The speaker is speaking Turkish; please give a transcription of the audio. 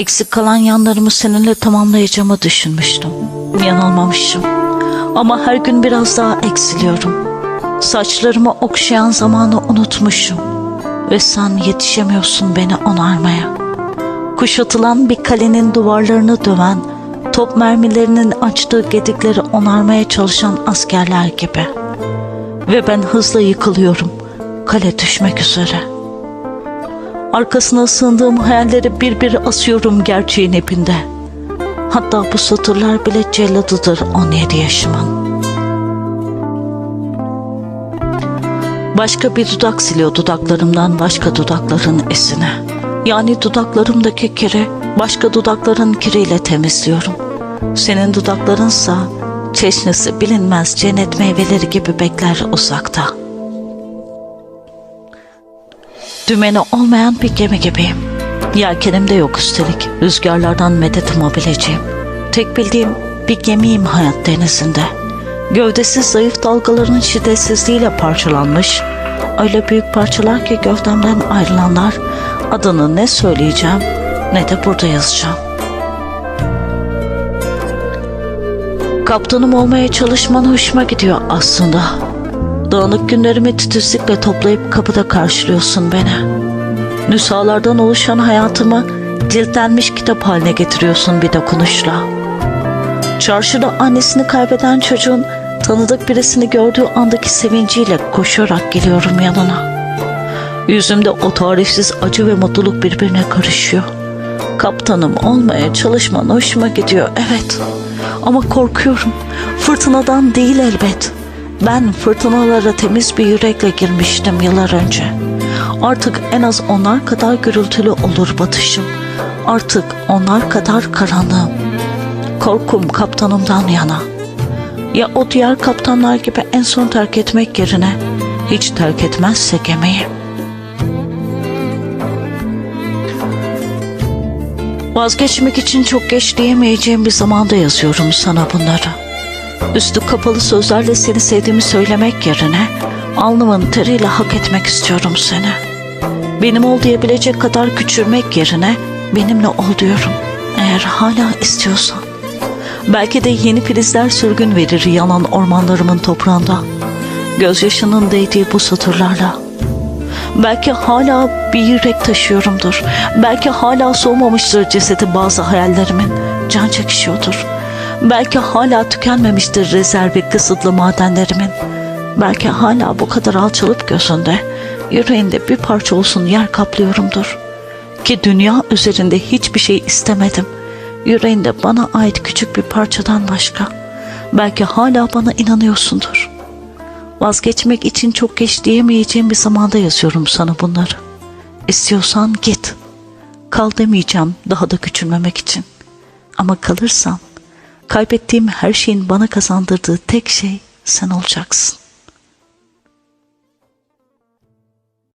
Eksik kalan yanlarımı seninle tamamlayacağımı düşünmüştüm. Yanılmamışım. Ama her gün biraz daha eksiliyorum. Saçlarımı okşayan zamanı unutmuşum. Ve sen yetişemiyorsun beni onarmaya. Kuşatılan bir kalenin duvarlarını döven, top mermilerinin açtığı gedikleri onarmaya çalışan askerler gibi. Ve ben hızla yıkılıyorum. Kale düşmek üzere. Arkasına sığındığım hayalleri bir bir asıyorum gerçeğin ipinde. Hatta bu satırlar bile celladıdır 17 yaşımın. Başka bir dudak siliyor dudaklarımdan başka dudakların esine. Yani dudaklarımdaki kiri başka dudakların kiriyle temizliyorum. Senin dudaklarınsa çeşnisi bilinmez cennet meyveleri gibi bekler uzakta. Dümeni olmayan bir gemi gibiyim. Yelkenim de yok üstelik. Rüzgarlardan medet umabileceğim. Tek bildiğim bir gemiyim hayat denizinde. Gövdesi zayıf dalgaların şiddetsizliğiyle parçalanmış. Öyle büyük parçalar ki gövdemden ayrılanlar adını ne söyleyeceğim ne de burada yazacağım. Kaptanım olmaya çalışman hoşuma gidiyor aslında. Dağınık günlerimi titizlikle toplayıp kapıda karşılıyorsun beni. Nüshalardan oluşan hayatımı ciltlenmiş kitap haline getiriyorsun bir dokunuşla. Çarşıda annesini kaybeden çocuğun tanıdık birisini gördüğü andaki sevinciyle koşarak geliyorum yanına. Yüzümde o tarifsiz acı ve mutluluk birbirine karışıyor. Kaptanım olmaya çalışman hoşuma gidiyor evet. Ama korkuyorum. Fırtınadan değil elbet. Ben fırtınalara temiz bir yürekle girmiştim yıllar önce. Artık en az onlar kadar gürültülü olur batışım. Artık onlar kadar karanlığım. Korkum kaptanımdan yana. Ya o diğer kaptanlar gibi en son terk etmek yerine hiç terk etmezse gemiyi. Vazgeçmek için çok geç diyemeyeceğim bir zamanda yazıyorum sana bunları. Üstü kapalı sözlerle seni sevdiğimi söylemek yerine alnımın teriyle hak etmek istiyorum seni. Benim ol diyebilecek kadar küçülmek yerine benimle ol diyorum. Eğer hala istiyorsan. Belki de yeni filizler sürgün verir yanan ormanlarımın toprağında. Gözyaşının değdiği bu satırlarla. Belki hala bir yürek taşıyorumdur. Belki hala soğumamıştır cesedi bazı hayallerimin. Can çekişiyordur. Belki hala tükenmemiştir rezervi kısıtlı madenlerimin. Belki hala bu kadar alçalıp gözünde, yüreğinde bir parça olsun yer kaplıyorumdur. Ki dünya üzerinde hiçbir şey istemedim. Yüreğinde bana ait küçük bir parçadan başka. Belki hala bana inanıyorsundur. Vazgeçmek için çok geç diyemeyeceğim bir zamanda yazıyorum sana bunları. İstiyorsan git. Kal demeyeceğim daha da küçülmemek için. Ama kalırsan kaybettiğim her şeyin bana kazandırdığı tek şey sen olacaksın.